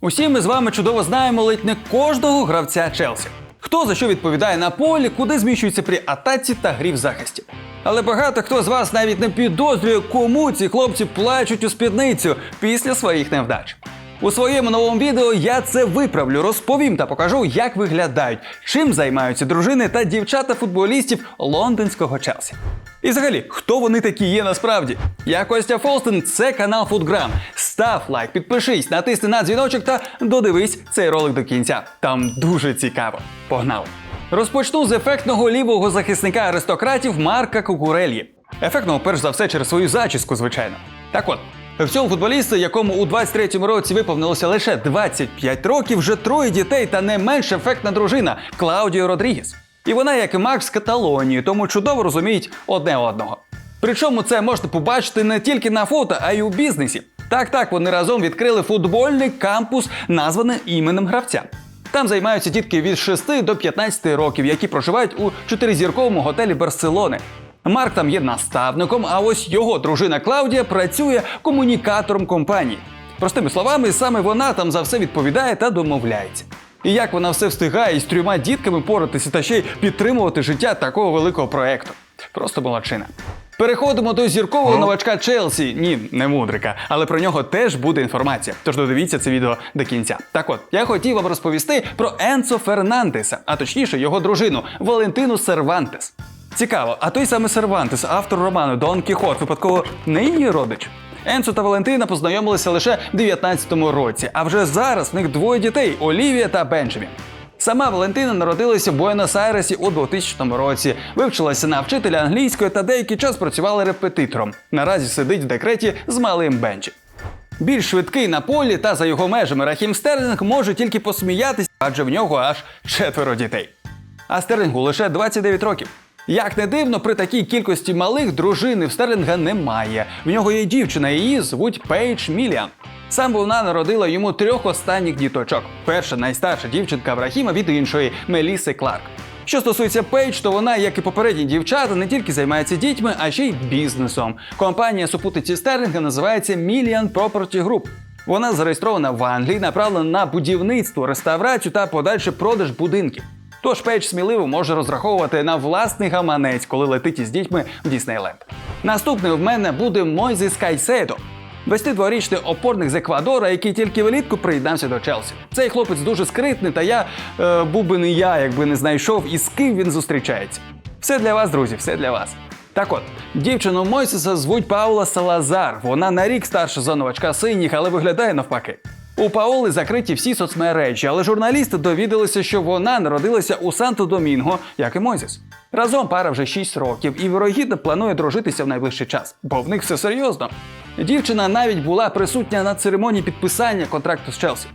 Усі ми з вами чудово знаємо ледь не кожного гравця Челсі. Хто за що відповідає на полі, куди зміщується при атаці та грі в захисті. Але багато хто з вас навіть не підозрює, кому ці хлопці плачуть у спідницю після своїх невдач. У своєму новому відео я це виправлю, розповім та покажу, як виглядають, чим займаються дружини та дівчата футболістів лондонського Челсі. І взагалі, хто вони такі є насправді? Я Костя Фолстен, це канал Футграм. Став лайк, підпишись, натисни на дзвіночок та додивись цей ролик до кінця. Там дуже цікаво. Погнали! Розпочну з ефектного лівого захисника аристократів Марка Кукурельї. Ефектного, перш за все, через свою зачіску, звичайно. Так от, в цьому футболісті, якому у 23-му році виповнилося лише 25 років, вже троє дітей та не менш ефектна дружина Клаудіо Родрігес. І вона, як і Макс з Каталонії, тому чудово розуміють одне одного. Причому це можна побачити не тільки на фото, а й у бізнесі. Так, так, вони разом відкрили футбольний кампус, названий іменем гравця. Там займаються дітки від 6 до 15 років, які проживають у чотиризірковому готелі Барселони. Марк там є наставником, а ось його дружина Клаудія працює комунікатором компанії. Простими словами, саме вона там за все відповідає та домовляється. І як вона все встигає із трьома дітками поратися та ще й підтримувати життя такого великого проекту. Просто молодчина. Переходимо до зіркового новачка Челсі. Ні, не мудрика, але про нього теж буде інформація. Тож додивіться це відео до кінця. Так от, я хотів вам розповісти про Енцо Фернандеса, а точніше його дружину Валентину Сервантес. Цікаво, а той самий Сервантес, автор роману Дон Кіхот, випадково не її родич. Енцо та Валентина познайомилися лише в 19-му році, а вже зараз в них двоє дітей Олівія та Бенджамін. Сама Валентина народилася в Буенос-Айресі у 2000 році, вивчилася на вчителя англійської та деякий час працювала репетитором. Наразі сидить в декреті з малим Бенджі. Більш швидкий на полі та за його межами Рахім Стерлінг може тільки посміятися, адже в нього аж четверо дітей. А Стерлінгу лише 29 років. Як не дивно, при такій кількості малих дружини в Стерлінга немає. В нього є дівчина, її звуть Пейдж Міліан. Сам вона народила йому трьох останніх діточок. Перша найстарша дівчинка в від іншої Меліси Кларк. Що стосується Пейдж, то вона, як і попередні дівчата, не тільки займається дітьми, а ще й бізнесом. Компанія супутниці Стерлінга називається Millian Property Group. Вона зареєстрована в Англії, направлена на будівництво, реставрацію та подальший продаж будинків. Тож Пейдж сміливо може розраховувати на власний гаманець, коли летить із дітьми в Діснейленд. Наступний в мене буде Мойзес Кайседо. 22-річний опорник з Еквадора, який тільки влітку приєднався до Челсі. Цей хлопець дуже скритний, та я е, був би не я, якби не знайшов і з ким він зустрічається. Все для вас, друзі, все для вас. Так от, дівчину Мойсеса звуть Паула Салазар. Вона на рік старша за новачка синіх, але виглядає навпаки. У Паоли закриті всі соцмережі, але журналісти довідалися, що вона народилася у Санто-Домінго, як і Мойзес. Разом пара вже 6 років і вирогідно планує дружитися в найближчий час, бо в них все серйозно. Дівчина навіть була присутня на церемонії підписання контракту з Челсі.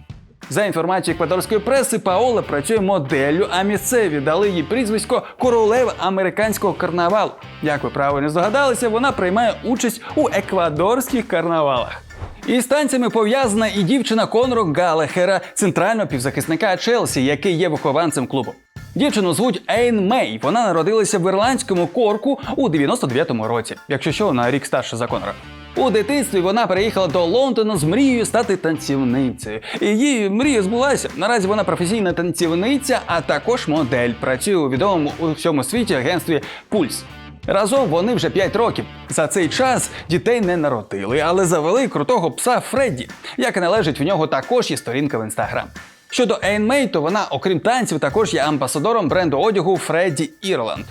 За інформацією еквадорської преси, Паола працює моделлю, а місцеві дали їй прізвисько королева американського карнавалу. Як ви правильно здогадалися, вона приймає участь у еквадорських карнавалах. І з танцями пов'язана і дівчина Конору Галахера, центрального півзахисника Челсі, який є вихованцем клубу. Дівчину звуть Ейн Мей. Вона народилася в ірландському корку у 99-му році, якщо що, на рік старша за Конора. У дитинстві вона переїхала до Лондона з мрією стати танцівницею. Її мрія збулася. Наразі вона професійна танцівниця, а також модель. Працює у відомому у всьому світі агентстві Пульс. Разом вони вже 5 років. За цей час дітей не народили, але завели крутого пса Фредді, як і належить в нього також є сторінка в інстаграм. Щодо Ейн то вона, окрім танців, також є амбасадором бренду одягу Фредді Ірланд.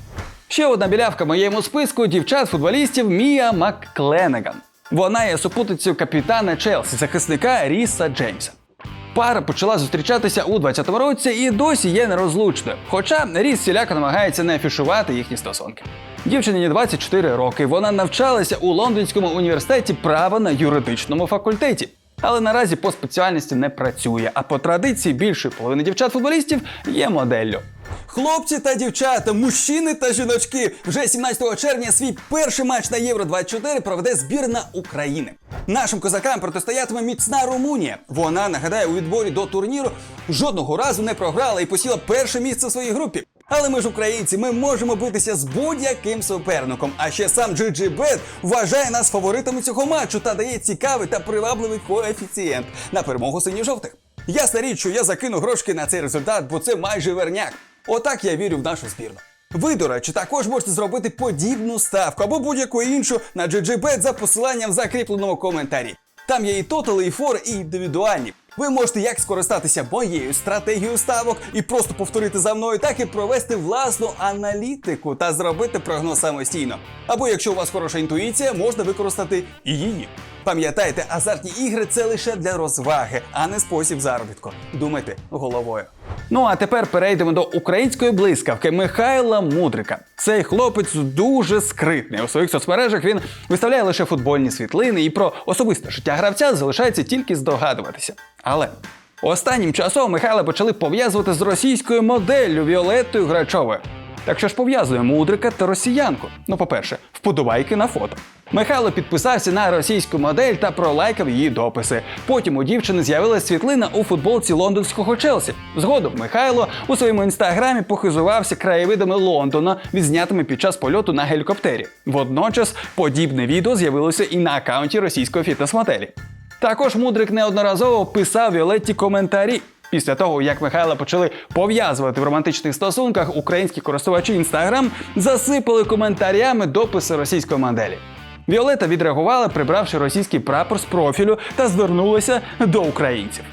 Ще одна білявка в моєму списку дівчат-футболістів Мія Маккленеган. Вона є супутницею капітана Челсі, захисника Ріса Джеймса. Пара почала зустрічатися у 20-му році і досі є нерозлучною. Хоча Ріс всіляко намагається не афішувати їхні стосунки. Дівчині 24 роки. Вона навчалася у Лондонському університеті права на юридичному факультеті. Але наразі по спеціальності не працює, а по традиції більшої половини дівчат-футболістів є моделлю. Хлопці та дівчата, мужчини та жіночки, вже 17 червня свій перший матч на Євро 24 проведе збірна України. Нашим козакам протистоятиме міцна Румунія. Вона нагадає у відборі до турніру жодного разу не програла і посіла перше місце в своїй групі. Але ми ж українці, ми можемо битися з будь-яким суперником. А ще сам GGBet вважає нас фаворитами цього матчу та дає цікавий та привабливий коефіцієнт на перемогу синьо-жовтих. Ясна річ, що я закину грошки на цей результат, бо це майже верняк. Отак я вірю в нашу збірну. Ви, до речі, також можете зробити подібну ставку або будь-яку іншу на GGBet за посиланням в закріпленому коментарі. Там є і тотали, і фори, і індивідуальні. Ви можете як скористатися моєю стратегією ставок і просто повторити за мною, так і провести власну аналітику та зробити прогноз самостійно. Або якщо у вас хороша інтуїція, можна використати і її. Пам'ятайте, азартні ігри це лише для розваги, а не спосіб заробітку. Думайте головою. Ну а тепер перейдемо до української блискавки Михайла Мудрика. Цей хлопець дуже скритний. У своїх соцмережах він виставляє лише футбольні світлини, і про особисте життя гравця залишається тільки здогадуватися. Але останнім часом Михайла почали пов'язувати з російською моделлю Віолеттою Грачовою. Так що ж пов'язує мудрика та росіянку? Ну, по-перше, вподобайки на фото. Михайло підписався на російську модель та пролайкав її дописи. Потім у дівчини з'явилася світлина у футболці лондонського Челсі. Згодом Михайло у своєму інстаграмі похизувався краєвидами Лондона, відзнятими під час польоту на гелікоптері. Водночас подібне відео з'явилося і на акаунті російської фітнес-моделі. Також мудрик неодноразово писав Віолетті коментарі. Після того, як Михайла почали пов'язувати в романтичних стосунках, українські користувачі Instagram засипали коментарями дописи російської моделі. Віолета відреагувала, прибравши російський прапор з профілю та звернулася до українців.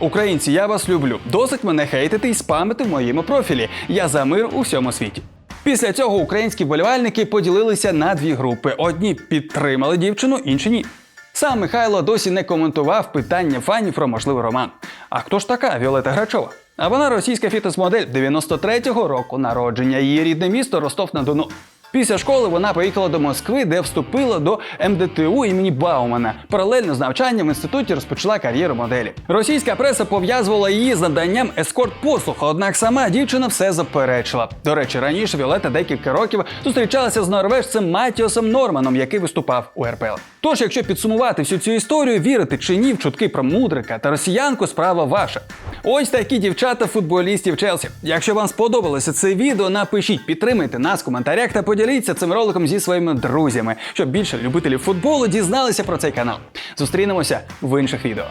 Українці, я вас люблю. Досить мене хейтити і спамити в моєму профілі. Я за мир у всьому світі. Після цього українські вболівальники поділилися на дві групи: одні підтримали дівчину, інші ні. Сам Михайло досі не коментував питання фанів про можливий роман. А хто ж така Віолета Грачова? А вона російська фітнес-модель 93-го року народження. Її рідне місто Ростов-на-Дону. Після школи вона поїхала до Москви, де вступила до МДТУ імені Баумана. Паралельно з навчанням в інституті розпочала кар'єру моделі. Російська преса пов'язувала її з наданням ескорт-послуг, однак сама дівчина все заперечила. До речі, раніше Віолета декілька років зустрічалася з норвежцем Матіосом Норманом, який виступав у РПЛ. Тож, якщо підсумувати всю цю історію, вірити чи ні в чутки про мудрика та росіянку, справа ваша. Ось такі дівчата футболістів Челсі. Якщо вам сподобалося це відео, напишіть, підтримайте нас в коментарях та поділіться цим роликом зі своїми друзями, щоб більше любителів футболу дізналися про цей канал. Зустрінемося в інших відео.